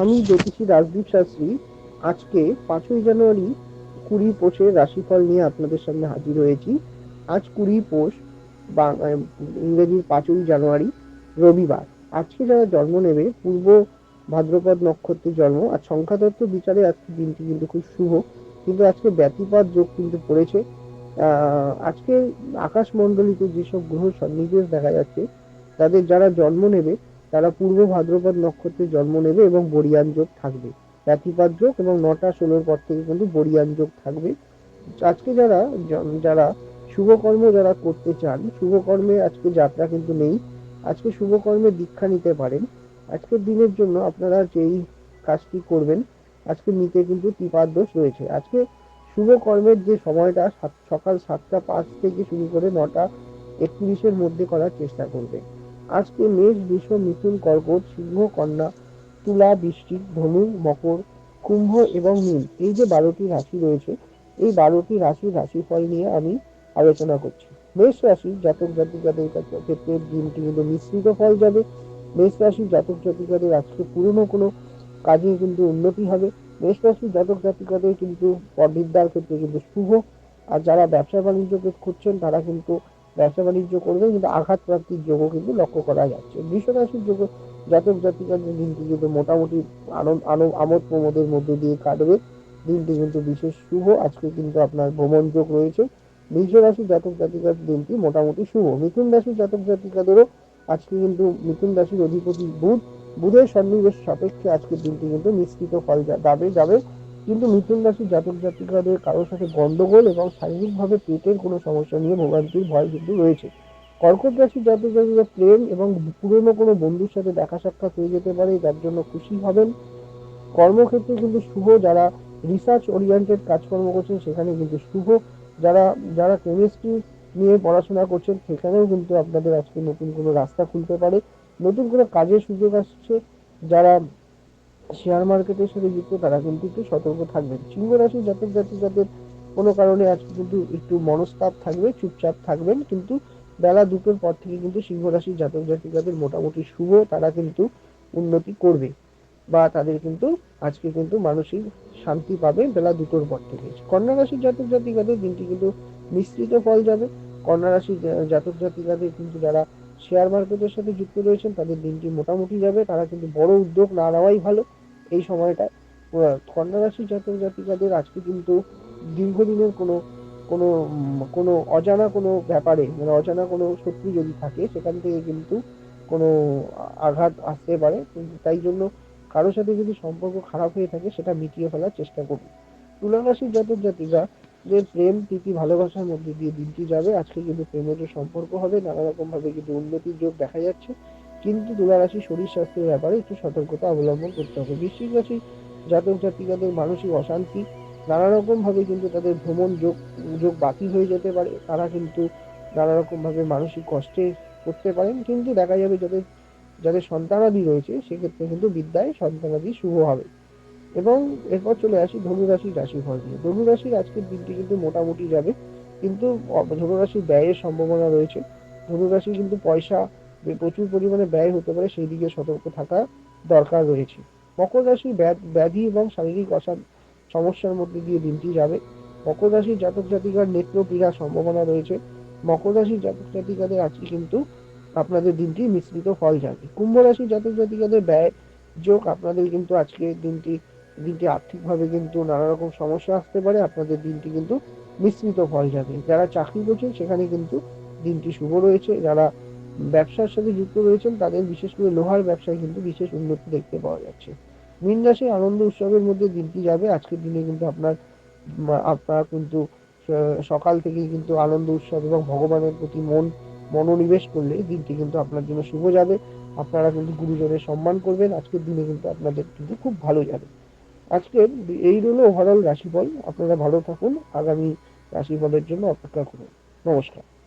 আমি জ্যোতিষী রাজদীপ শাস্ত্রী আজকে পাঁচই জানুয়ারি কুড়ি পোষের রাশিফল নিয়ে আপনাদের সামনে হাজির হয়েছি। আজ কুড়ি পোষ, বা ইংরেজির পাঁচই জানুয়ারি, রবিবার। আজকে যারা জন্ম নেবে, পূর্ব ভাদ্রপদ নক্ষত্রে জন্ম, আর সংখ্যাতত্ত্ব বিচারে আজকে দিনটি কিন্তু খুব শুভ। কিন্তু আজকে ব্যতিপাত যোগ কিন্তু পড়েছে। আজকে আকাশমণ্ডলীতে যেসব গ্রহ সন্নিবেশ দেখা যাচ্ছে, তাদের যারা জন্ম নেবে তারা পূর্ব ভাদ্রপদ নক্ষত্রে জন্ম নেবে এবং বরিয়ান যোগ থাকবে। ব্যতিপাত যোগ এবং নটা ষোলোর পর থেকে কিন্তু বরিয়ান যোগ থাকবে। আজকে যারা যারা শুভকর্ম যারা করতে চান, শুভকর্মে আজকে যাত্রা কিন্তু নেই। আজকে শুভকর্মে দীক্ষা নিতে পারেন। আজকের দিনের জন্য আপনারা যেই কাজটি করবেন, আজকে নিতে কিন্তু ত্রিপাদ দোষ রয়েছে। আজকে শুভ কর্মের যে সময়টা সকাল সাতটা পাঁচ থেকে শুরু করে নটা একত্রিশের মধ্যে করার চেষ্টা করবে আজকে মেষ, বৃষ, মিথুন, কর্কট, সিংহ, কন্যা, তুলা বৃষ্টিক ধনু, মকর, কুম্ভ এবং মীন এই যে বারোটি রাশি রয়েছে, এই বারোটি রাশির রাশিফল নিয়ে আমি আলোচনা করছি। মেষ রাশি জাতক জাতিকাদের ক্ষেত্রে দিনটি কিন্তু মিশ্রিত ফল যাবে। মেষ রাশি জাতক জাতিকাদের আজকে পুরনো কোনো কাজে কিন্তু উন্নতি হবে। মেষ রাশি জাতক জাতিকাদের কিন্তু বিদ্যার ক্ষেত্রে কিন্তু শুভ। আর যারা ব্যবসা বাণিজ্য করছেন, তারা কিন্তু ব্যবসা বাণিজ্য করবে, কিন্তু আঘাত প্রাপ্তির যোগও কিন্তু লক্ষ্য করা যাচ্ছে। বৃষ রাশির যোগ, জাতক জাতিকাদের দিনটি কিন্তু মোটামুটি আনন্দ আমোদ প্রমোদের মধ্যে দিয়ে কাটবে, দিনটি কিন্তু বিশেষ শুভ। আজকে কিন্তু আপনার ভ্রমণ যোগ রয়েছে। বৃষ রাশি জাতক জাতিকার দিনটি মোটামুটি শুভ। মিথুন রাশি জাতক জাতিকাদেরও আজকে কিন্তু মিথুন রাশির অধিপতি বুধ, বুধের সন্নিবেশ সাপেক্ষে আজকের দিনটি কিন্তু মিশ্রিত ফল যাবে যাবে। কিন্তু মিথুন রাশির জাতক জাতিকাদের কারোর সাথে গন্ডগোল এবং শারীরিকভাবে পেটের কোনো সমস্যা নিয়ে ভোগান্তির ভয় কিন্তু রয়েছে। কর্কট রাশির জাতক জাতিকা প্রেম এবং পুরনো কোনো বন্ধুর সাথে দেখা সাক্ষাৎ হয়ে যেতে পারে, যার জন্য খুশি হবেন। কর্মক্ষেত্রে কিন্তু শুভ, যারা রিসার্চ ওরিয়েন্টেড কাজকর্ম করছেন, সেখানে কিন্তু শুভ। যারা যারা কেমিস্ট্রি নিয়ে পড়াশোনা করছেন, সেখানেও কিন্তু আপনাদের আজকে নতুন কোনো রাস্তা খুলতে পারে। নতুন কোনো কাজের সুযোগ আসছে। যারা শেয়ার মার্কেটের সাথে যুক্ত, তারা কিন্তু একটু সতর্ক থাকবেন সিংহ রাশি জাতক জাতিকাদের কোনো কারণে আজকে কিন্তু একটু মনস্তাপ থাকবে, চুপচাপ থাকবেন, কিন্তু বেলা দুটোর পর থেকে কিন্তু সিংহ রাশির জাতক জাতিকাদের মোটামুটি শুভ, তারা কিন্তু উন্নতি করবে বা তাদের কিন্তু আজকে কিন্তু মানসিক শান্তি পাবে বেলা দুটোর পর থেকে। কন্যা রাশির জাতক জাতিকাদের দিনটি কিন্তু মিশ্রিত ফল যাবে। কন্যা রাশির জাতক জাতিকাদের কিন্তু যারা শেয়ার মার্কেটের সাথে যুক্ত রয়েছেন, তাদের দিনটি মোটামুটি যাবে, তারা কিন্তু বড় উদ্যোগ না নেওয়াই ভালো। এই সময়টায় কন্যা রাশির জাতক জাতিকাদের আজকে কিন্তু দীর্ঘদিনের কোনো কোনো কোনো অজানা কোনো ব্যাপারে মানে অজানা কোনো শত্রু যদি থাকে, সেখান থেকে কিন্তু কোনো আঘাত আসতে পারে। তাই জন্য কারোর সাথে যদি সম্পর্ক খারাপ হয়ে থাকে, সেটা মিটিয়ে ফেলার চেষ্টা করুন। তুলা রাশির জাতক জাতিকা যে প্রেম, প্রীতি, ভালোবাসার মধ্যে দিয়ে দিনটি যাবে। আজকে কিন্তু প্রেমের যে সম্পর্ক হবে নানা রকম ভাবে কিন্তু উন্নতির যোগ দেখা যাচ্ছে। কিন্তু তুলা রাশি শরীর স্বাস্থ্যের ব্যাপারে একটু সতর্কতা অবলম্বন করতে হবে। বৃশ্চিক রাশি জাতক জাতিকাদের মানসিক অশান্তি নানা রকম ভাবে কিন্তু তাদের ভ্রমণ যোগ যোগ বাতিল হয়ে যেতে পারে। তারা কিন্তু নানা রকম ভাবে মানসিক কষ্টে করতে পারেন, কিন্তু দেখা যাবে যাদের যাদের সন্তানাদি রয়েছে, সেক্ষেত্রে কিন্তু বিদ্যায় সন্তানাদি শুভ হবে। এবং এরপর চলে আসি ধনুরাশির রাশিফল নিয়ে। ধনুরাশির আজকের দিনটি কিন্তু মোটামুটি যাবে, কিন্তু ধনুরাশির ব্যয়ের সম্ভাবনা রয়েছে। ধনুরাশি কিন্তু পয়সা প্রচুর পরিমাণে ব্যয় হতে পারে সেই দিকে সতর্ক থাকা দরকার রয়েছে। মকর রাশির ব্যাধি এবং শারীরিক অসা, সমস্যার মধ্যে দিয়ে দিনটি যাবে। মকর রাশির জাতক জাতিকার নেত্র পীড়ার সম্ভাবনা রয়েছে। মকর রাশির জাতক জাতিকাদের আজকে কিন্তু আপনাদের দিনটি মিশ্রিত ফল যাবে। কুম্ভ রাশির জাতক জাতিকাদের ব্যয় যোগ আপনাদের কিন্তু আজকে দিনটি দিনটি আর্থিকভাবে কিন্তু নানা রকম সমস্যা আসতে পারে। আপনাদের দিনটি কিন্তু মিশ্রিত ফল যাবে। যারা চাকরি করছেন সেখানে কিন্তু দিনটি শুভ রয়েছে। যারা ব্যবসার সাথে যুক্ত রয়েছেন, তাদের বিশেষ করে লোহার ব্যবসায় কিন্তু বিশেষ উন্নতি দেখতে পাওয়া যাচ্ছে। মীন রাশি আনন্দ উৎসবের মধ্যে দিনটি যাবে। আজকের দিনে কিন্তু আপনার আপনার কিন্তু সকাল থেকেই কিন্তু আনন্দ উৎসব এবং ভগবানের প্রতি মন, মনোনিবেশ করলে দিনটি কিন্তু আপনার জন্য শুভ যাবে। আপনারা কিন্তু গুরুজনের সম্মান করবেন। আজকের দিনে কিন্তু আপনাদের কিন্তু খুব ভালো যাবে। আজকের এই হলো ওভারঅল রাশিফল। আপনারা ভালো থাকুন। আগামী রাশিফলের জন্য অপেক্ষা করুন। নমস্কার।